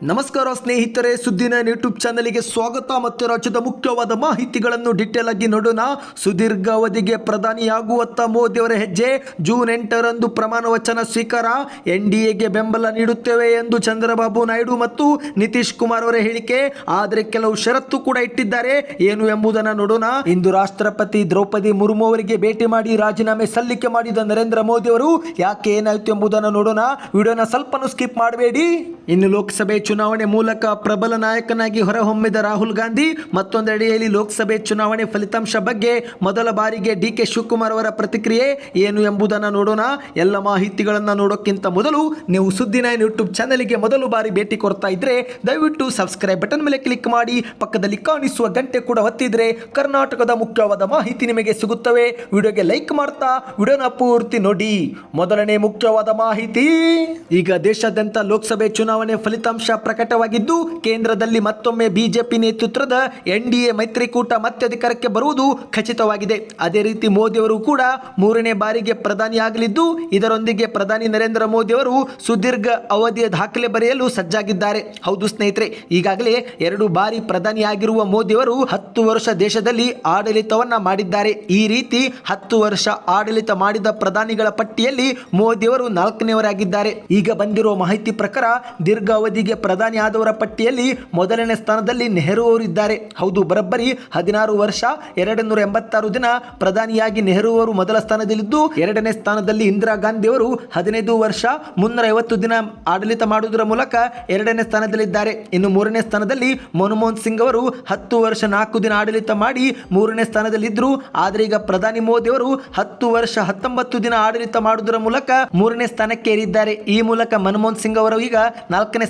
ನಮಸ್ಕಾರ ಸ್ನೇಹಿತರೆ, ಸುದ್ದಿನ ಯೂಟ್ಯೂಬ್ ಚಾನಲ್ಗೆ ಸ್ವಾಗತ ಮತ್ತು ರಾಜ್ಯದ ಮುಖ್ಯವಾದ ಮಾಹಿತಿಗಳನ್ನು ಡಿಟೇಲ್ ಆಗಿ ನೋಡೋಣ ಸುದೀರ್ಘಾವಧಿಗೆ ಪ್ರಧಾನಿಯಾಗುವತ್ತ ಮೋದಿಯವರ ಹೆಜ್ಜೆ, ಜೂನ್ ಎಂಟರಂದು ಪ್ರಮಾಣ ವಚನ ಸ್ವೀಕಾರ. ಎನ್ ಡಿ ಬೆಂಬಲ ನೀಡುತ್ತೇವೆ ಎಂದು ಚಂದ್ರಬಾಬು ನಾಯ್ಡು ಮತ್ತು ನಿತೀಶ್ ಕುಮಾರ್ ಅವರ ಹೇಳಿಕೆ. ಆದರೆ ಕೆಲವು ಷರತ್ತು ಕೂಡ ಇಟ್ಟಿದ್ದಾರೆ. ಏನು ಎಂಬುದನ್ನು ನೋಡೋಣ. ಇಂದು ರಾಷ್ಟ್ರಪತಿ ದ್ರೌಪದಿ ಮುರ್ಮು ಅವರಿಗೆ ಭೇಟಿ ಮಾಡಿ ರಾಜೀನಾಮೆ ಸಲ್ಲಿಕೆ ಮಾಡಿದ ನರೇಂದ್ರ ಮೋದಿ ಅವರು ಯಾಕೆ ಏನಾಯಿತು ಎಂಬುದನ್ನು ನೋಡೋಣ. ವಿಡಿಯೋನ ಸ್ವಲ್ಪನೂ ಸ್ಕಿಪ್ ಮಾಡಬೇಡಿ. ಇನ್ನು ಲೋಕಸಭೆ ಚುನಾವಣೆ ಮೂಲಕ ಪ್ರಬಲ ನಾಯಕನಾಗಿ ಹೊರಹೊಮ್ಮಿದ ರಾಹುಲ್ ಗಾಂಧಿ ಮತ್ತೊಂದೆಡೆಯಲ್ಲಿ ಲೋಕಸಭೆ ಚುನಾವಣೆ ಫಲಿತಾಂಶ ಬಗ್ಗೆ ಮೊದಲ ಬಾರಿಗೆ ಡಿ ಕೆ ಶಿವಕುಮಾರ್ ಅವರ ಪ್ರತಿಕ್ರಿಯೆ ಏನು ಎಂಬುದನ್ನು ನೋಡೋಣ. ಎಲ್ಲ ಮಾಹಿತಿಗಳನ್ನು ನೋಡೋಕ್ಕಿಂತ ಮೊದಲು ನೀವು ಸುದ್ದಿ ನೈನ್ ಯೂಟ್ಯೂಬ್ ಚಾನಲ್ಗೆ ಮೊದಲು ಬಾರಿ ಭೇಟಿ ಕೊಡ್ತಾ ಇದ್ರೆ ದಯವಿಟ್ಟು ಸಬ್ಸ್ಕ್ರೈಬ್ ಬಟನ್ ಮೇಲೆ ಕ್ಲಿಕ್ ಮಾಡಿ, ಪಕ್ಕದಲ್ಲಿ ಕಾಣಿಸುವ ಗಂಟೆ ಕೂಡ ಒತ್ತಿದ್ರೆ ಕರ್ನಾಟಕದ ಮುಖ್ಯವಾದ ಮಾಹಿತಿ ನಿಮಗೆ ಸಿಗುತ್ತವೆ. ವಿಡಿಯೋಗೆ ಲೈಕ್ ಮಾಡ್ತಾ ವಿಡಿಯೋನ ಪೂರ್ತಿ ನೋಡಿ. ಮೊದಲನೇ ಮುಖ್ಯವಾದ ಮಾಹಿತಿ, ಈಗ ದೇಶಾದ್ಯಂತ ಲೋಕಸಭೆ ಚುನಾವಣೆ ಫಲಿತಾಂಶ ಪ್ರಕಟವಾಗಿದ್ದು, ಕೇಂದ್ರದಲ್ಲಿ ಮತ್ತೊಮ್ಮೆ ಬಿಜೆಪಿ ನೇತೃತ್ವದ ಎನ್ ಡಿ ಎ ಮೈತ್ರಿಕೂಟ ಮತ್ತೆ ಅಧಿಕಾರಕ್ಕೆ ಬರುವುದು ಖಚಿತವಾಗಿದೆ. ಅದೇ ರೀತಿ ಮೋದಿಯವರು ಕೂಡ ಮೂರನೇ ಬಾರಿಗೆ ಪ್ರಧಾನಿಯಾಗಲಿದ್ದು, ಇದರೊಂದಿಗೆ ಪ್ರಧಾನಿ ನರೇಂದ್ರ ಮೋದಿ ಅವರು ಸುದೀರ್ಘ ಅವಧಿಯ ದಾಖಲೆ ಬರೆಯಲು ಸಜ್ಜಾಗಿದ್ದಾರೆ. ಹೌದು ಸ್ನೇಹಿತರೆ, ಈಗಾಗಲೇ ಎರಡು ಬಾರಿ ಪ್ರಧಾನಿಯಾಗಿರುವ ಮೋದಿ ಅವರು ಹತ್ತು ವರ್ಷ ದೇಶದಲ್ಲಿ ಆಡಳಿತವನ್ನ ಮಾಡಿದ್ದಾರೆ. ಈ ರೀತಿ ಹತ್ತು ವರ್ಷ ಆಡಳಿತ ಮಾಡಿದ ಪ್ರಧಾನಿಗಳ ಪಟ್ಟಿಯಲ್ಲಿ ಮೋದಿ ಅವರು ನಾಲ್ಕನೆಯವರಾಗಿದ್ದಾರೆ ಈಗ ಬಂದಿರುವ ಮಾಹಿತಿ ಪ್ರಕಾರ ದೀರ್ಘ ಅವಧಿಗೆ ಪ್ರಧಾನಿ ಆದವರ ಪಟ್ಟಿಯಲ್ಲಿ ಮೊದಲನೇ ಸ್ಥಾನದಲ್ಲಿ ನೆಹರು ಅವರು ಇದ್ದಾರೆ. ಹೌದು, ಬರಬ್ಬರಿ ಹದಿನಾರು ವರ್ಷ ಎರಡು ನೂರ ಎಂಬತ್ತಾರು ದಿನ ಪ್ರಧಾನಿಯಾಗಿ ನೆಹರು ಅವರು ಮೊದಲ ಸ್ಥಾನದಲ್ಲಿದ್ದು, ಎರಡನೇ ಸ್ಥಾನದಲ್ಲಿ ಇಂದಿರಾ ಗಾಂಧಿ ಅವರು ಹದಿನೈದು ವರ್ಷ ಮುನ್ನೂರ ಐವತ್ತು ದಿನ ಆಡಳಿತ ಮಾಡುವುದರ ಮೂಲಕ ಎರಡನೇ ಸ್ಥಾನದಲ್ಲಿದ್ದಾರೆ. ಇನ್ನು ಮೂರನೇ ಸ್ಥಾನದಲ್ಲಿ ಮನಮೋಹನ್ ಸಿಂಗ್ ಅವರು ಹತ್ತು ವರ್ಷ, ನಾಲ್ಕು ದಿನ ಆಡಳಿತ ಮಾಡಿ ಮೂರನೇ ಸ್ಥಾನದಲ್ಲಿದ್ದರು ಆದರೆ ಈಗ ಪ್ರಧಾನಿ ಮೋದಿ ಅವರು ಹತ್ತು ವರ್ಷ, ಹತ್ತೊಂಬತ್ತು ದಿನ ಆಡಳಿತ ಮಾಡುವುದರ ಮೂಲಕ ಮೂರನೇ ಸ್ಥಾನಕ್ಕೆ ಏರಿದ್ದಾರೆ ಈ ಮೂಲಕ ಮನಮೋಹನ್ ಸಿಂಗ್ ಅವರು ಈಗ ನಾಲ್ಕನೇ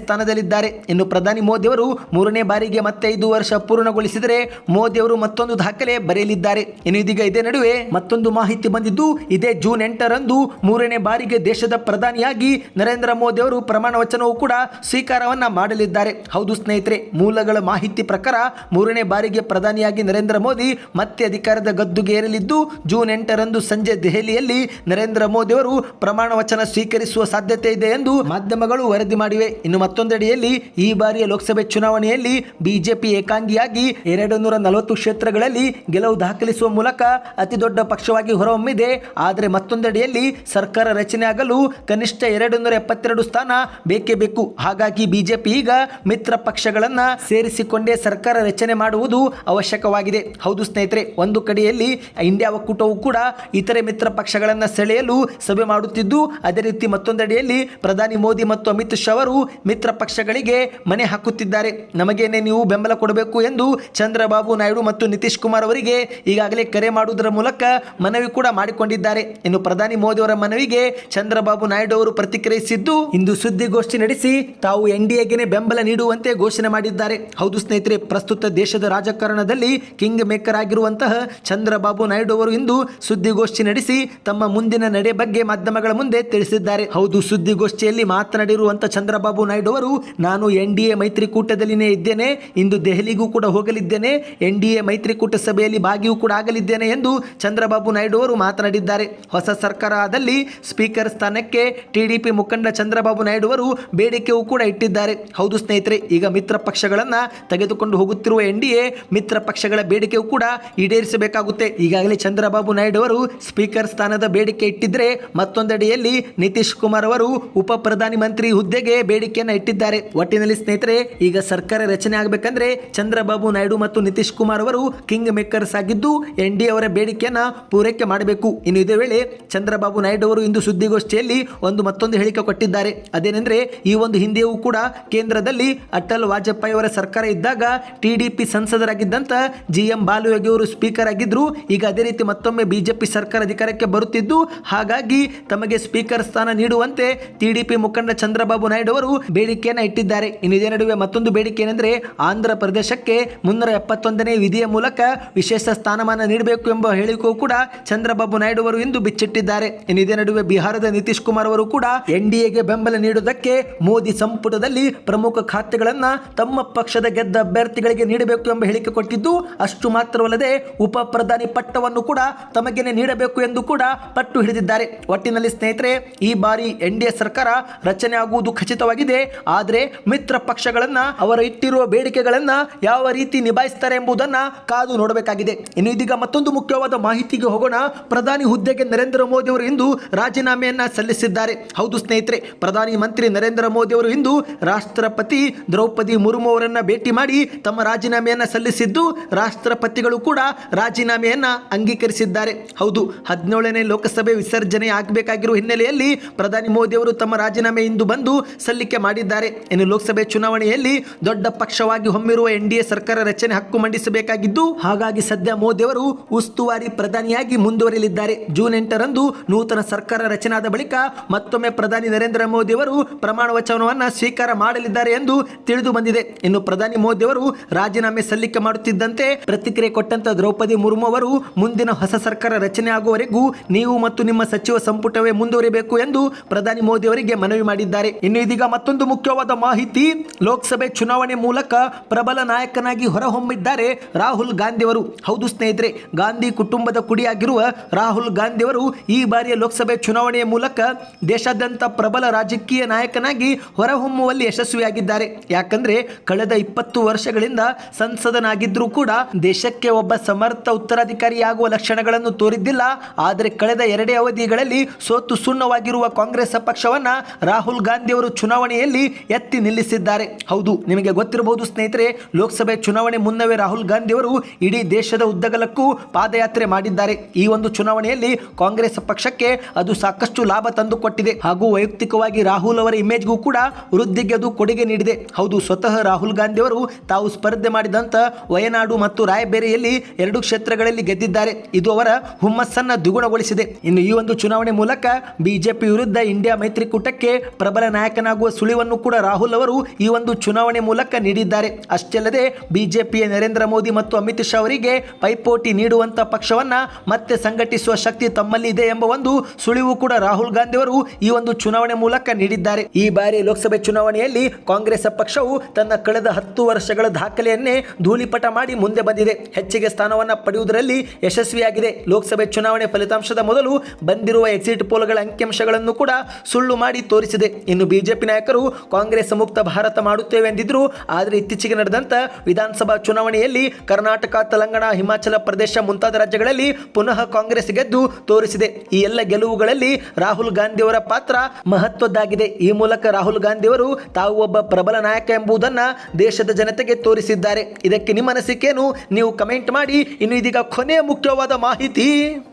ಸ್ಥಾನದಲ್ಲಿದ್ದಾರೆ ಇನ್ನು ಪ್ರಧಾನಿ ಮೋದಿ ಅವರು ಮೂರನೇ ಬಾರಿಗೆ ಮತ್ತೆ ಐದು ವರ್ಷ ಪೂರ್ಣಗೊಳಿಸಿದರೆ ಮೋದಿ ಅವರು ಮತ್ತೊಂದು ದಾಖಲೆ ಬರೆಯಲಿದ್ದಾರೆ. ಇನ್ನು ಇದೀಗ ಇದೇ ನಡುವೆ ಮತ್ತೊಂದು ಮಾಹಿತಿ ಬಂದಿದ್ದು, ಇದೇ ಜೂನ್ ಎಂಟರಂದು ಮೂರನೇ ಬಾರಿಗೆ ದೇಶದ ಪ್ರಧಾನಿಯಾಗಿ ನರೇಂದ್ರ ಮೋದಿ ಅವರು ಪ್ರಮಾಣ ವಚನವೂ ಕೂಡ ಸ್ವೀಕಾರವನ್ನ ಮಾಡಲಿದ್ದಾರೆ. ಹೌದು ಸ್ನೇಹಿತರೆ, ಮೂಲಗಳ ಮಾಹಿತಿ ಪ್ರಕಾರ ಮೂರನೇ ಬಾರಿಗೆ ಪ್ರಧಾನಿಯಾಗಿ ನರೇಂದ್ರ ಮೋದಿ ಮತ್ತೆ ಅಧಿಕಾರದ ಗದ್ದುಗೆ ಏರಲಿದ್ದು, ಜೂನ್ ಎಂಟರಂದು ಸಂಜೆ ದೆಹಲಿಯಲ್ಲಿ ನರೇಂದ್ರ ಮೋದಿ ಅವರು ಪ್ರಮಾಣ ವಚನ ಸ್ವೀಕರಿಸುವ ಸಾಧ್ಯತೆ ಇದೆ ಎಂದು ಮಾಧ್ಯಮಗಳು ವರದಿ ಮಾಡಿವೆ. ಇನ್ನು ಮತ್ತೊಂದೆಡೆಯಲ್ಲಿ ಈ ಬಾರಿಯ ಲೋಕಸಭೆ ಚುನಾವಣೆಯಲ್ಲಿ ಬಿಜೆಪಿ ಏಕಾಂಗಿಯಾಗಿ ಎರಡು ನೂರ ನಲವತ್ತು ಕ್ಷೇತ್ರಗಳಲ್ಲಿ ಗೆಲುವು ದಾಖಲಿಸುವ ಮೂಲಕ ಅತಿ ದೊಡ್ಡ ಪಕ್ಷವಾಗಿ ಹೊರಹೊಮ್ಮಿದೆ. ಆದರೆ ಮತ್ತೊಂದೆಡೆಯಲ್ಲಿ ಸರ್ಕಾರ ರಚನೆ ಆಗಲು ಕನಿಷ್ಠ ಎರಡು ನೂರ ಎಪ್ಪತ್ತೆರಡು ಸ್ಥಾನ ಬೇಕೇ ಬೇಕು. ಹಾಗಾಗಿ ಬಿಜೆಪಿ ಈಗ ಮಿತ್ರ ಪಕ್ಷಗಳನ್ನ ಸೇರಿಸಿಕೊಂಡೇ ಸರ್ಕಾರ ರಚನೆ ಮಾಡುವುದು ಅವಶ್ಯಕವಾಗಿದೆ. ಹೌದು ಸ್ನೇಹಿತರೆ, ಒಂದು ಕಡೆಯಲ್ಲಿ ಇಂಡಿಯಾ ಒಕ್ಕೂಟವು ಕೂಡ ಇತರೆ ಮಿತ್ರ ಪಕ್ಷಗಳನ್ನ ಸೆಳೆಯಲು ಸಭೆ ಮಾಡುತ್ತಿದ್ದು, ಅದೇ ರೀತಿ ಮತ್ತೊಂದೆಡೆಯಲ್ಲಿ ಪ್ರಧಾನಿ ಮೋದಿ ಮತ್ತು ಅಮಿತ್ ಶಾ ಅವರು ಮಿತ್ರ ಪಕ್ಷಗಳಿಗೆ ಮನೆ ಹಾಕುತ್ತಿದ್ದಾರೆ. ನಮಗೇನೆ ನೀವು ಬೆಂಬಲ ಕೊಡಬೇಕು ಎಂದು ಚಂದ್ರಬಾಬು ನಾಯ್ಡು ಮತ್ತು ನಿತೀಶ್ ಕುಮಾರ್ ಅವರಿಗೆ ಈಗಾಗಲೇ ಕರೆ ಮಾಡುವುದರ ಮೂಲಕ ಮನವಿ ಕೂಡ ಮಾಡಿಕೊಂಡಿದ್ದಾರೆ. ಇನ್ನು ಪ್ರಧಾನಿ ಮೋದಿ ಅವರ ಮನವಿಗೆ ಚಂದ್ರಬಾಬು ನಾಯ್ಡು ಅವರು ಪ್ರತಿಕ್ರಿಯಿಸಿದ್ದು, ಇಂದು ಸುದ್ದಿಗೋಷ್ಠಿ ನಡೆಸಿ ತಾವು ಎನ್ ಡಿ ಎಗೆ ಬೆಂಬಲ ನೀಡುವಂತೆ ಘೋಷಣೆ ಮಾಡಿದ್ದಾರೆ. ಹೌದು ಸ್ನೇಹಿತರೆ, ಪ್ರಸ್ತುತ ದೇಶದ ರಾಜಕಾರಣದಲ್ಲಿ ಕಿಂಗ್ ಮೇಕರ್ ಆಗಿರುವಂತಹ ಚಂದ್ರಬಾಬು ನಾಯ್ಡು ಅವರು ಇಂದು ಸುದ್ದಿಗೋಷ್ಠಿ ನಡೆಸಿ ತಮ್ಮ ಮುಂದಿನ ನಡೆ ಬಗ್ಗೆ ಮಾಧ್ಯಮಗಳ ಮುಂದೆ ತಿಳಿಸಿದ್ದಾರೆ. ಹೌದು, ಸುದ್ದಿಗೋಷ್ಠಿಯಲ್ಲಿ ಮಾತನಾಡಿರುವಂತಹ ಚಂದ್ರಬಾಬು ನಾಯ್ಡು ಅವರು ನಾನು ಎನ್ ಡಿ ಎ ಮೈತ್ರಿಕೂಟದಲ್ಲಿನೇ ಇದ್ದೇನೆ, ಇಂದು ದೆಹಲಿಗೂ ಕೂಡ ಹೋಗಲಿದ್ದೇನೆ, ಎನ್ ಡಿ ಎ ಮೈತ್ರಿಕೂಟ ಸಭೆಯಲ್ಲಿ ಭಾಗಿಯೂ ಕೂಡ ಆಗಲಿದ್ದೇನೆ ಎಂದು ಚಂದ್ರಬಾಬು ನಾಯ್ಡು ಅವರು ಮಾತನಾಡಿದ್ದಾರೆ. ಹೊಸ ಸರ್ಕಾರದಲ್ಲಿ ಸ್ಪೀಕರ್ ಸ್ಥಾನಕ್ಕೆ ಟಿಡಿಪಿ ಮುಖಂಡ ಚಂದ್ರಬಾಬು ನಾಯ್ಡು ಅವರು ಬೇಡಿಕೆಯೂ ಕೂಡ ಇಟ್ಟಿದ್ದಾರೆ. ಹೌದು ಸ್ನೇಹಿತರೆ, ಈಗ ಮಿತ್ರ ಪಕ್ಷಗಳನ್ನು ತೆಗೆದುಕೊಂಡು ಹೋಗುತ್ತಿರುವ ಎನ್ ಡಿ ಮಿತ್ರ ಪಕ್ಷಗಳ ಬೇಡಿಕೆಯೂ ಕೂಡ ಈಡೇರಿಸಬೇಕಾಗುತ್ತೆ. ಈಗಾಗಲೇ ಚಂದ್ರಬಾಬು ನಾಯ್ಡು ಅವರು ಸ್ಪೀಕರ್ ಸ್ಥಾನದ ಬೇಡಿಕೆ ಇಟ್ಟಿದ್ದರೆ ಮತ್ತೊಂದೆಡೆಯಲ್ಲಿ ನಿತೀಶ್ ಕುಮಾರ್ ಅವರು ಉಪ ಪ್ರಧಾನಿ ಮಂತ್ರಿ ಹುದ್ದೆಗೆ ಬೇಡಿಕೆಯನ್ನು ಇಟ್ಟಿದ್ದಾರೆ. ಒಟ್ಟಿನಲ್ಲಿ ಸ್ನೇಹಿತರೆ, ಈಗ ಸರ್ಕಾರ ರಚನೆ ಆಗಬೇಕಂದ್ರೆ ಚಂದ್ರಬಾಬು ನಾಯ್ಡು ಮತ್ತು ನಿತೀಶ್ ಕುಮಾರ್ ಅವರು ಕಿಂಗ್ ಮೇಕರ್ಸ್ ಆಗಿದ್ದು ಎನ್ ಡಿ ಅವರ ಬೇಡಿಕೆಯನ್ನ ಪೂರೈಕೆ ಮಾಡಬೇಕು. ಇನ್ನು ಇದೇ ವೇಳೆ ಚಂದ್ರಬಾಬು ನಾಯ್ಡು ಅವರು ಇಂದು ಸುದ್ದಿಗೋಷ್ಠಿಯಲ್ಲಿ ಒಂದು ಮತ್ತೊಂದು ಹೇಳಿಕೆ ಕೊಟ್ಟಿದ್ದಾರೆ. ಅದೇನೆಂದ್ರೆ, ಈ ಒಂದು ಹಿಂದೆಯೂ ಕೂಡ ಕೇಂದ್ರದಲ್ಲಿ ಅಟಲ್ ವಾಜಪೇಯಿ ಅವರ ಸರ್ಕಾರ ಇದ್ದಾಗ ಟಿಡಿಪಿ ಸಂಸದರಾಗಿದ್ದಂತ ಜಿ ಎಂ ಬಾಲುಯೋಗಿ ಅವರು ಸ್ಪೀಕರ್ ಆಗಿದ್ರು. ಈಗ ಅದೇ ರೀತಿ ಮತ್ತೊಮ್ಮೆ ಬಿಜೆಪಿ ಸರ್ಕಾರ ಅಧಿಕಾರಕ್ಕೆ ಬರುತ್ತಿದ್ದು, ಹಾಗಾಗಿ ತಮಗೆ ಸ್ಪೀಕರ್ ಸ್ಥಾನ ನೀಡುವಂತೆ ಟಿಡಿಪಿ ಮುಖಂಡ ಚಂದ್ರಬಾಬು ನಾಯ್ಡು ಅವರು ಬೇಡಿಕೆಯನ್ನ ಇಟ್ಟಿದ್ದಾರೆ. ಇದೇ ನಡುವೆ ಮತ್ತೊಂದು ಬೇಡಿಕೆ ಏನೆಂದರೆ ಆಂಧ್ರ ಪ್ರದೇಶಕ್ಕೆ ಮುನ್ನೂರ ಎಪ್ಪತ್ತೊಂದನೇ ವಿಧಿಯ ಮೂಲಕ ವಿಶೇಷ ಸ್ಥಾನಮಾನ ನೀಡಬೇಕು ಎಂಬ ಹೇಳಿಕೆಯೂ ಕೂಡ ಚಂದ್ರಬಾಬು ನಾಯ್ಡು ಅವರು ಇಂದು ಬಿಚ್ಚಿಟ್ಟಿದ್ದಾರೆ. ಇದೇ ನಡುವೆ ಬಿಹಾರದ ನಿತೀಶ್ ಕುಮಾರ್ ಅವರು ಕೂಡ ಎನ್ ಡಿ ಎಗೆ ಬೆಂಬಲ ನೀಡುವುದಕ್ಕೆ ಮೋದಿ ಸಂಪುಟದಲ್ಲಿ ಪ್ರಮುಖ ಖಾತೆಗಳನ್ನ ತಮ್ಮ ಪಕ್ಷದ ಗೆದ್ದ ಅಭ್ಯರ್ಥಿಗಳಿಗೆ ನೀಡಬೇಕು ಎಂಬ ಹೇಳಿಕೆ ಕೊಟ್ಟಿದ್ದು ಅಷ್ಟು ಮಾತ್ರವಲ್ಲದೆ ಉಪ ಪ್ರಧಾನಿ ಪಟ್ಟವನ್ನು ಕೂಡ ತಮಗೇನೆ ನೀಡಬೇಕು ಎಂದು ಕೂಡ ಪಟ್ಟು ಹಿಡಿದಿದ್ದಾರೆ. ಒಟ್ಟಿನಲ್ಲಿ ಸ್ನೇಹಿತರೆ, ಈ ಬಾರಿ ಎನ್ ಡಿ ಸರ್ಕಾರ ರಚನೆ ಆಗುವುದು ಖಚಿತವಾಗಿದೆ. ಸಾಧ್ಯವಾಗಿದೆ ಮಿತ್ರ ಪಕ್ಷಗಳನ್ನ, ಅವರ ಇಟ್ಟಿರುವ ಬೇಡಿಕೆಗಳನ್ನ ಯಾವ ರೀತಿ ನಿಭಾಯಿಸ್ತಾರೆ ಎಂಬುದನ್ನ ಕಾದು ನೋಡಬೇಕಾಗಿದೆ. ಇನ್ನು ಇದೀಗ ಮತ್ತೊಂದು ಮುಖ್ಯವಾದ ಮಾಹಿತಿಗೆ ಹೋಗೋಣ. ಪ್ರಧಾನಿ ಹುದ್ದೆಗೆ ನರೇಂದ್ರ ಮೋದಿ ಅವರು ಇಂದು ರಾಜೀನಾಮೆಯನ್ನ ಸಲ್ಲಿಸಿದ್ದಾರೆ. ಹೌದು ಸ್ನೇಹಿತರೆ, ಪ್ರಧಾನಿ ಮಂತ್ರಿ ನರೇಂದ್ರ ಮೋದಿ ಅವರು ಇಂದು ರಾಷ್ಟ್ರಪತಿ ದ್ರೌಪದಿ ಮುರ್ಮು ಅವರನ್ನ ಭೇಟಿ ಮಾಡಿ ತಮ್ಮ ರಾಜೀನಾಮೆಯನ್ನ ಸಲ್ಲಿಸಿದ್ದು, ರಾಷ್ಟ್ರಪತಿಗಳು ಕೂಡ ರಾಜೀನಾಮೆಯನ್ನ ಅಂಗೀಕರಿಸಿದ್ದಾರೆ. ಹೌದು, ಹದಿನೇಳನೇ ಲೋಕಸಭೆ ವಿಸರ್ಜನೆ ಆಗಬೇಕಾಗಿರುವ ಹಿನ್ನೆಲೆಯಲ್ಲಿ ಪ್ರಧಾನಿ ಮೋದಿ ಅವರು ತಮ್ಮ ರಾಜೀನಾಮೆ ಇಂದು ಬಂದು ಸಲ್ಲಿಕೆ ಮಾಡಿದ್ದಾರೆ. ಇನ್ನು ಲೋಕಸಭೆ ಚುನಾವಣೆಯಲ್ಲಿ ದೊಡ್ಡ ಪಕ್ಷವಾಗಿ ಹೊಮ್ಮಿರುವ ಎನ್ ಡಿ ಸರ್ಕಾರ ರಚನೆ ಹಕ್ಕು ಮಂಡಿಸಬೇಕಾಗಿದ್ದು, ಹಾಗಾಗಿ ಸದ್ಯ ಮೋದಿ ಅವರು ಉಸ್ತುವಾರಿ ಪ್ರಧಾನಿಯಾಗಿ ಮುಂದುವರಿಯಲಿದ್ದಾರೆ. ಜೂನ್ ಎಂಟರಂದು ನೂತನ ಸರ್ಕಾರ ರಚನಾದ ಬಳಿಕ ಮತ್ತೊಮ್ಮೆ ಪ್ರಧಾನಿ ನರೇಂದ್ರ ಮೋದಿ ಅವರು ಪ್ರಮಾಣ ವಚನವನ್ನ ಸ್ವೀಕಾರ ಮಾಡಲಿದ್ದಾರೆ ಎಂದು ತಿಳಿದು ಬಂದಿದೆ. ಇನ್ನು ಪ್ರಧಾನಿ ಮೋದಿ ಅವರು ರಾಜೀನಾಮೆ ಸಲ್ಲಿಕೆ ಮಾಡುತ್ತಿದ್ದಂತೆ ಪ್ರತಿಕ್ರಿಯೆ ಕೊಟ್ಟಂತ ದ್ರೌಪದಿ ಮುರ್ಮು ಅವರು, ಮುಂದಿನ ಹೊಸ ಸರ್ಕಾರ ರಚನೆ ಆಗುವವರೆಗೂ ನೀವು ಮತ್ತು ನಿಮ್ಮ ಸಚಿವ ಸಂಪುಟವೇ ಮುಂದುವರಿಬೇಕು ಎಂದು ಪ್ರಧಾನಿ ಮೋದಿ ಅವರಿಗೆ ಮನವಿ ಮಾಡಿದ್ದಾರೆ. ಇನ್ನು ಇದೀಗ ಮತ್ತೊಂದು ಮುಖ್ಯವಾದ ಮಾಹಿತಿ ಲೋಕಸಭೆ ಚುನಾವಣೆ ಮೂಲಕ ಪ್ರಬಲ ನಾಯಕನಾಗಿ ಹೊರಹೊಮ್ಮಿದ್ದಾರೆ ರಾಹುಲ್ ಗಾಂಧಿಯವರು. ಹೌದು ಸ್ನೇಹಿತರೆ, ಗಾಂಧಿ ಕುಟುಂಬದ ಕುಡಿಯಾಗಿರುವ ರಾಹುಲ್ ಗಾಂಧಿಯವರು ಈ ಬಾರಿಯ ಲೋಕಸಭೆ ಚುನಾವಣೆಯ ಮೂಲಕ ದೇಶಾದ್ಯಂತ ಪ್ರಬಲ ರಾಜಕೀಯ ನಾಯಕನಾಗಿ ಹೊರಹೊಮ್ಮುವಲ್ಲಿ ಯಶಸ್ವಿಯಾಗಿದ್ದಾರೆ. ಯಾಕಂದ್ರೆ ಕಳೆದ ಇಪ್ಪತ್ತು ವರ್ಷಗಳಿಂದ ಸಂಸದನಾಗಿದ್ರೂ ಕೂಡ ದೇಶಕ್ಕೆ ಒಬ್ಬ ಸಮರ್ಥ ಉತ್ತರಾಧಿಕಾರಿಯಾಗುವ ಲಕ್ಷಣಗಳನ್ನು ತೋರಿದ್ದಿಲ್ಲ. ಆದರೆ ಕಳೆದ ಎರಡೇ ಅವಧಿಗಳಲ್ಲಿ ಸೋತು ಸುಣ್ಣವಾಗಿರುವ ಕಾಂಗ್ರೆಸ್ ಪಕ್ಷವನ್ನ ರಾಹುಲ್ ಗಾಂಧಿಯವರು ಚುನಾವಣೆಯಲ್ಲಿ ಎತ್ತಿ ನಿಲ್ಲಿಸಿದ್ದಾರೆ. ಹೌದು, ನಿಮಗೆ ಗೊತ್ತಿರಬಹುದು ಸ್ನೇಹಿತರೆ, ಲೋಕಸಭೆ ಚುನಾವಣೆ ಮುನ್ನವೇ ರಾಹುಲ್ ಗಾಂಧಿ ಅವರು ಇಡೀ ದೇಶದ ಉದ್ದಗಲಕ್ಕೂ ಪಾದಯಾತ್ರೆ ಮಾಡಿದ್ದಾರೆ. ಈ ಒಂದು ಚುನಾವಣೆಯಲ್ಲಿ ಕಾಂಗ್ರೆಸ್ ಪಕ್ಷಕ್ಕೆ ಅದು ಸಾಕಷ್ಟು ಲಾಭ ತಂದುಕೊಟ್ಟಿದೆ. ಹಾಗೂ ವೈಯಕ್ತಿಕವಾಗಿ ರಾಹುಲ್ ಅವರ ಇಮೇಜ್ಗೂ ಕೂಡ ವೃದ್ಧಿಗೆ ಅದು ಕೊಡುಗೆ ನೀಡಿದೆ. ಹೌದು, ಸ್ವತಃ ರಾಹುಲ್ ಗಾಂಧಿ ಅವರು ತಾವು ಸ್ಪರ್ಧೆ ಮಾಡಿದಂತ ವಯನಾಡು ಮತ್ತು ರಾಯಬೇರಿಯಲ್ಲಿ ಎರಡು ಕ್ಷೇತ್ರಗಳಲ್ಲಿ ಗೆದ್ದಿದ್ದಾರೆ. ಇದು ಅವರ ಹುಮ್ಮಸ್ಸನ್ನು ದ್ವಿಗುಣಗೊಳಿಸಿದೆ. ಇನ್ನು ಈ ಒಂದು ಚುನಾವಣೆ ಮೂಲಕ ಬಿಜೆಪಿ ವಿರುದ್ಧ ಇಂಡಿಯಾ ಮೈತ್ರಿಕೂಟಕ್ಕೆ ಪ್ರಬಲ ನಾಯಕನಾಗುವ ಸುಳಿವನ್ನು ಕೂಡ ರಾಹುಲ್ ಅವರು ಈ ಒಂದು ಚುನಾವಣೆ ಮೂಲಕ ನೀಡಿದ್ದಾರೆ. ಅಷ್ಟೇ ಅಲ್ಲದೆ ಬಿಜೆಪಿಯ ನರೇಂದ್ರ ಮೋದಿ ಮತ್ತು ಅಮಿತ್ ಶಾ ಅವರಿಗೆ ಪೈಪೋಟಿ ನೀಡುವಂತ ಪಕ್ಷವನ್ನ ಮತ್ತೆ ಸಂಘಟಿಸುವ ಶಕ್ತಿ ತಮ್ಮಲ್ಲಿ ಇದೆ ಎಂಬ ಒಂದು ಸುಳಿವು ಕೂಡ ರಾಹುಲ್ ಗಾಂಧಿ ಅವರು ಈ ಒಂದು ಚುನಾವಣೆ ಮೂಲಕ ನೀಡಿದ್ದಾರೆ. ಈ ಬಾರಿ ಲೋಕಸಭೆ ಚುನಾವಣೆಯಲ್ಲಿ ಕಾಂಗ್ರೆಸ್ ಪಕ್ಷವು ತನ್ನ ಕಳೆದ ಹತ್ತು ವರ್ಷಗಳ ದಾಖಲೆಯನ್ನೇ ಧೂಳಿಪಟ ಮಾಡಿ ಮುಂದೆ ಬಂದಿದೆ. ಹೆಚ್ಚಿಗೆ ಸ್ಥಾನವನ್ನು ಪಡೆಯುವುದರಲ್ಲಿ ಯಶಸ್ವಿಯಾಗಿದೆ. ಲೋಕಸಭೆ ಚುನಾವಣೆ ಫಲಿತಾಂಶದ ಮೊದಲು ಬಂದಿರುವ ಎಕ್ಸಿಟ್ ಪೋಲ್ಗಳ ಅಂಕಿಅಂಶಗಳನ್ನು ಕೂಡ ಸುಳ್ಳು ಮಾಡಿ ತೋರಿಸಿದೆ. ಇನ್ನು ಬಿಜೆಪಿ ನಾಯಕರು ಕಾಂಗ್ರೆಸ್ ಮುಕ್ತ ಭಾರತ ಮಾಡುತ್ತೇವೆ ಎಂದಿದ್ರು, ಆದರೆ ಇತ್ತೀಚೆಗೆ ನಡೆದಂತ ವಿಧಾನಸಭಾ ಚುನಾವಣೆಯಲ್ಲಿ ಕರ್ನಾಟಕ, ತೆಲಂಗಾಣ, ಹಿಮಾಚಲ ಪ್ರದೇಶ ಮುಂತಾದ ರಾಜ್ಯಗಳಲ್ಲಿ ಪುನಃ ಕಾಂಗ್ರೆಸ್ ಗೆದ್ದು ತೋರಿಸಿದೆ. ಈ ಎಲ್ಲ ಗೆಲುವುಗಳಲ್ಲಿ ರಾಹುಲ್ ಗಾಂಧಿ ಅವರ ಪಾತ್ರ ಮಹತ್ವದ್ದಾಗಿದೆ. ಈ ಮೂಲಕ ರಾಹುಲ್ ಗಾಂಧಿಯವರು ತಾವು ಒಬ್ಬ ಪ್ರಬಲ ನಾಯಕ ಎಂಬುದನ್ನ ದೇಶದ ಜನತೆಗೆ ತೋರಿಸಿದ್ದಾರೆ. ಇದಕ್ಕೆ ನಿಮ್ಮ ಅನಿಸಿಕೆಯನ್ನು ನೀವು ಕಮೆಂಟ್ ಮಾಡಿ. ಇನ್ನು ಇದೀಗ ಕೊನೆಯ ಮುಖ್ಯವಾದ ಮಾಹಿತಿ.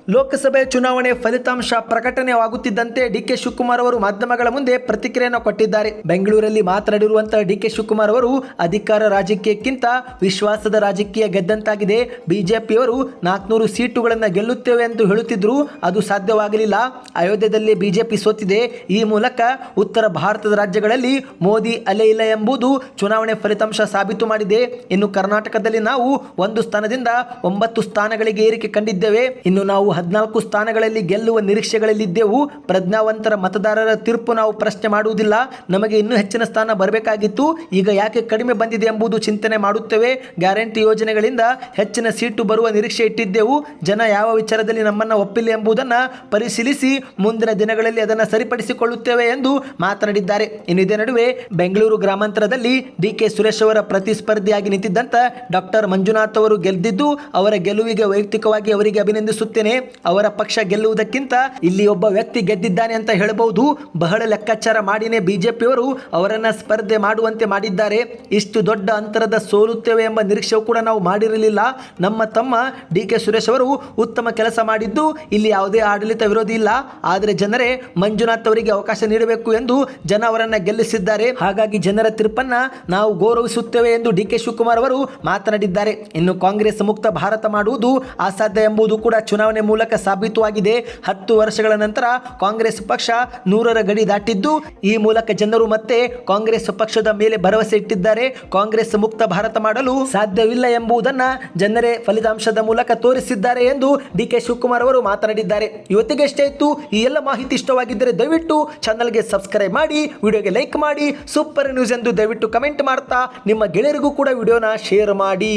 ಲೋಕಸಭೆ ಚುನಾವಣೆ ಫಲಿತಾಂಶ ಪ್ರಕಟಣೆಯಾಗುತ್ತಿದ್ದಂತೆ ಡಿಕೆ ಶಿವಕುಮಾರ್ ಅವರು ಮಾಧ್ಯಮಗಳ ಮುಂದೆ ಪ್ರತಿಕ್ರಿಯೆಯನ್ನು ಕೊಟ್ಟಿದ್ದಾರೆ. ಬೆಂಗಳೂರಲ್ಲಿ ಮಾತನಾಡಿರುವಂತಹ ಡಿಕೆ ಶಿವಕುಮಾರ್ ಅವರು, ಅಧಿಕಾರ ರಾಜಕೀಯಕ್ಕಿಂತ ವಿಶ್ವಾಸದ ರಾಜಕೀಯ ಗೆದ್ದಂತಾಗಿದೆ. ಬಿಜೆಪಿಯವರು ನಾಲ್ಕುನೂರು ಸೀಟುಗಳನ್ನು ಗೆಲ್ಲುತ್ತೇವೆ ಎಂದು ಹೇಳುತ್ತಿದ್ರು ಅದು ಸಾಧ್ಯವಾಗಲಿಲ್ಲ. ಅಯೋಧ್ಯೆಯಲ್ಲಿ ಬಿಜೆಪಿ ಸೋತಿದೆ. ಈ ಮೂಲಕ ಉತ್ತರ ಭಾರತದ ರಾಜ್ಯಗಳಲ್ಲಿ ಮೋದಿ ಅಲೆ ಇಲ್ಲ ಎಂಬುದು ಚುನಾವಣೆ ಫಲಿತಾಂಶ ಸಾಬೀತು ಮಾಡಿದೆ. ಇನ್ನು ಕರ್ನಾಟಕದಲ್ಲಿ ನಾವು ಒಂದು ಸ್ಥಾನದಿಂದ ಒಂಬತ್ತು ಸ್ಥಾನಗಳಿಗೆ ಏರಿಕೆ ಕಂಡಿದ್ದೇವೆ. ಇನ್ನು ನಾವು ಹದಿನಾಲ್ಕು ಸ್ಥಾನಗಳಲ್ಲಿ ಗೆಲ್ಲುವ ನಿರೀಕ್ಷೆಗಳಲ್ಲಿದ್ದೆವು. ಪ್ರಜ್ಞಾವಂತರ ಮತದಾರರ ತೀರ್ಪು ನಾವು ಪ್ರಶ್ನೆ ಮಾಡುವುದಿಲ್ಲ. ನಮಗೆ ಇನ್ನೂ ಹೆಚ್ಚಿನ ಸ್ಥಾನ ಬರಬೇಕಾಗಿತ್ತು. ಈಗ ಯಾಕೆ ಕಡಿಮೆ ಬಂದಿದೆ ಎಂಬುದು ಚಿಂತನೆ ಮಾಡುತ್ತೇವೆ. ಗ್ಯಾರಂಟಿ ಯೋಜನೆಗಳಿಂದ ಹೆಚ್ಚಿನ ಸೀಟು ಬರುವ ನಿರೀಕ್ಷೆ ಇಟ್ಟಿದ್ದೆವು. ಜನ ಯಾವ ವಿಚಾರದಲ್ಲಿ ನಮ್ಮನ್ನು ಒಪ್ಪಿಲ್ಲ ಎಂಬುದನ್ನು ಪರಿಶೀಲಿಸಿ ಮುಂದಿನ ದಿನಗಳಲ್ಲಿ ಅದನ್ನು ಸರಿಪಡಿಸಿಕೊಳ್ಳುತ್ತೇವೆ ಎಂದು ಮಾತನಾಡಿದ್ದಾರೆ. ಇನ್ನಿದೆ ನಡುವೆ ಬೆಂಗಳೂರು ಗ್ರಾಮಾಂತರದಲ್ಲಿ ಡಿ ಕೆ ಸುರೇಶ್ ಅವರ ಪ್ರತಿಸ್ಪರ್ಧಿಯಾಗಿ ನಿಂತಿದ್ದಂತ ಡಾಕ್ಟರ್ ಮಂಜುನಾಥ್ ಅವರು ಗೆದ್ದಿದ್ದು ಅವರ ಗೆಲುವಿಗೆ ವೈಯಕ್ತಿಕವಾಗಿ ಅವರಿಗೆ ಅಭಿನಂದಿಸುತ್ತೇನೆ. ಅವರ ಪಕ್ಷ ಗೆಲ್ಲುವುದಕ್ಕಿಂತ ಇಲ್ಲಿ ಒಬ್ಬ ವ್ಯಕ್ತಿ ಗೆದ್ದಿದ್ದಾನೆ ಅಂತ ಹೇಳಬಹುದು. ಬಹಳ ಲೆಕ್ಕಾಚಾರ ಮಾಡಿನೇ ಬಿಜೆಪಿಯವರು ಅವರನ್ನ ಸ್ಪರ್ಧೆ ಮಾಡುವಂತೆ ಮಾಡಿದ್ದಾರೆ. ಇಷ್ಟು ದೊಡ್ಡ ಅಂತರದ ಸೋಲುತ್ತೇವೆ ಎಂಬ ನಿರೀಕ್ಷೆಯೂ ಕೂಡ ನಾವು ಮಾಡಿರಲಿಲ್ಲ. ನಮ್ಮ ತಮ್ಮ ಡಿ ಕೆ ಸುರೇಶ್ ಅವರು ಉತ್ತಮ ಕೆಲಸ ಮಾಡಿದ್ದು ಇಲ್ಲಿ ಯಾವುದೇ ಆಡಳಿತ ವಿರೋಧಿ ಇಲ್ಲ. ಆದರೆ ಜನರೇ ಮಂಜುನಾಥ್ ಅವರಿಗೆ ಅವಕಾಶ ನೀಡಬೇಕು ಎಂದು ಜನ ಅವರನ್ನ ಗೆಲ್ಲಿಸಿದ್ದಾರೆ. ಹಾಗಾಗಿ ಜನರ ತೀರ್ಪನ್ನ ನಾವು ಗೌರವಿಸುತ್ತೇವೆ ಎಂದು ಡಿ ಕೆ ಶಿವಕುಮಾರ್ ಅವರು ಮಾತನಾಡಿದ್ದಾರೆ. ಇನ್ನು ಕಾಂಗ್ರೆಸ್ ಮುಕ್ತ ಭಾರತ ಮಾಡುವುದು ಅಸಾಧ್ಯ ಎಂಬುದು ಕೂಡ ಚುನಾವಣೆ ಮೂಲಕ ಸಾಬೀತುವಾಗಿದೆ. ಹತ್ತು ವರ್ಷಗಳ ನಂತರ ಕಾಂಗ್ರೆಸ್ ಪಕ್ಷ ನೂರರ ಗಡಿ ದಾಟಿದ್ದು, ಈ ಮೂಲಕ ಜನರು ಮತ್ತೆ ಕಾಂಗ್ರೆಸ್ ಪಕ್ಷದ ಮೇಲೆ ಭರವಸೆ ಇಟ್ಟಿದ್ದಾರೆ. ಕಾಂಗ್ರೆಸ್ ಮುಕ್ತ ಭಾರತ ಮಾಡಲು ಸಾಧ್ಯವಿಲ್ಲ ಎಂಬುದನ್ನ ಜನರೇ ಫಲಿತಾಂಶದ ಮೂಲಕ ತೋರಿಸಿದ್ದಾರೆ ಎಂದು ಡಿ ಕೆ ಶಿವಕುಮಾರ್ ಅವರು ಮಾತನಾಡಿದ್ದಾರೆ. ಇವತ್ತಿಗೆ ಎಷ್ಟೇ ಇತ್ತು. ಈ ಎಲ್ಲ ಮಾಹಿತಿ ಇಷ್ಟವಾಗಿದ್ದರೆ ದಯವಿಟ್ಟು ಚಾನಲ್ಗೆ ಸಬ್ಸ್ಕ್ರೈಬ್ ಮಾಡಿ, ವಿಡಿಯೋಗೆ ಲೈಕ್ ಮಾಡಿ, ಸೂಪರ್ ನ್ಯೂಸ್ ಎಂದು ದಯವಿಟ್ಟು ಕಮೆಂಟ್ ಮಾಡ್ತಾ ನಿಮ್ಮ ಗೆಳೆಯರಿಗೂ ಕೂಡ ವಿಡಿಯೋನ ಶೇರ್ ಮಾಡಿ.